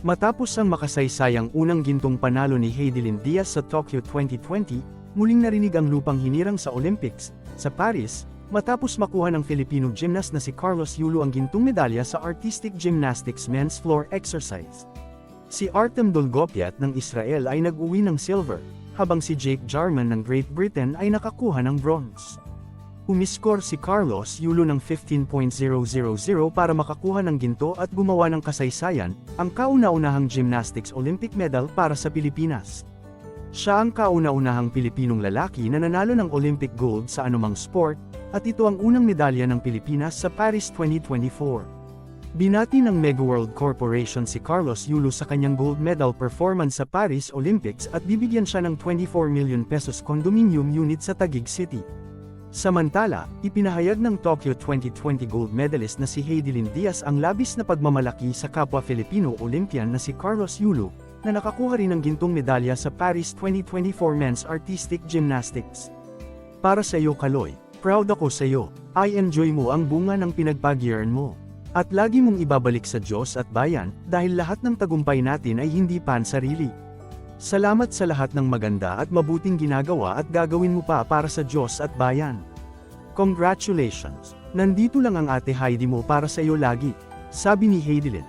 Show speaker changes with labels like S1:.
S1: Matapos ang makasaysayang unang gintong panalo ni Heidelin Diaz sa Tokyo 2020, muling narinig ang lupang hinirang sa Olympics, sa Paris, matapos makuha ng Filipino gymnast na si Carlos Yulo ang gintong medalya sa Artistic Gymnastics Men's Floor Exercise. Si Artem Dolgopiat ng Israel ay nag-uwi ng silver, habang si Jake Jarman ng Great Britain ay nakakuha ng bronze. Umiskor si Carlos Yulo ng 15.000 para makakuha ng ginto at gumawa ng kasaysayan, ang kauna-unahang gymnastics Olympic medal para sa Pilipinas. Siya ang kauna-unahang Pilipinong lalaki na nanalo ng Olympic gold sa anumang sport, at ito ang unang medalya ng Pilipinas sa Paris 2024. Binati ng Mega World Corporation si Carlos Yulo sa kanyang gold medal performance sa Paris Olympics at bibigyan siya ng 24 million pesos condominium unit sa Taguig City. Samantala, ipinahayag ng Tokyo 2020 gold medalist na si Heidelin Diaz ang labis na pagmamalaki sa kapwa Filipino Olympian na si Carlos Yulo, na nakakuha rin ng gintong medalya sa Paris 2024 Men's Artistic Gymnastics. Para sa iyo Kaloy, proud ako sa iyo, I enjoy mo ang bunga ng pinagpagyaran mo. At lagi mong ibabalik sa Diyos at bayan, dahil lahat ng tagumpay natin ay hindi pansarili. Salamat sa lahat ng maganda at mabuting ginagawa at gagawin mo pa para sa Diyos at bayan. Congratulations! Nandito lang ang ate Heidi mo para sa iyo lagi, sabi ni Heidelin.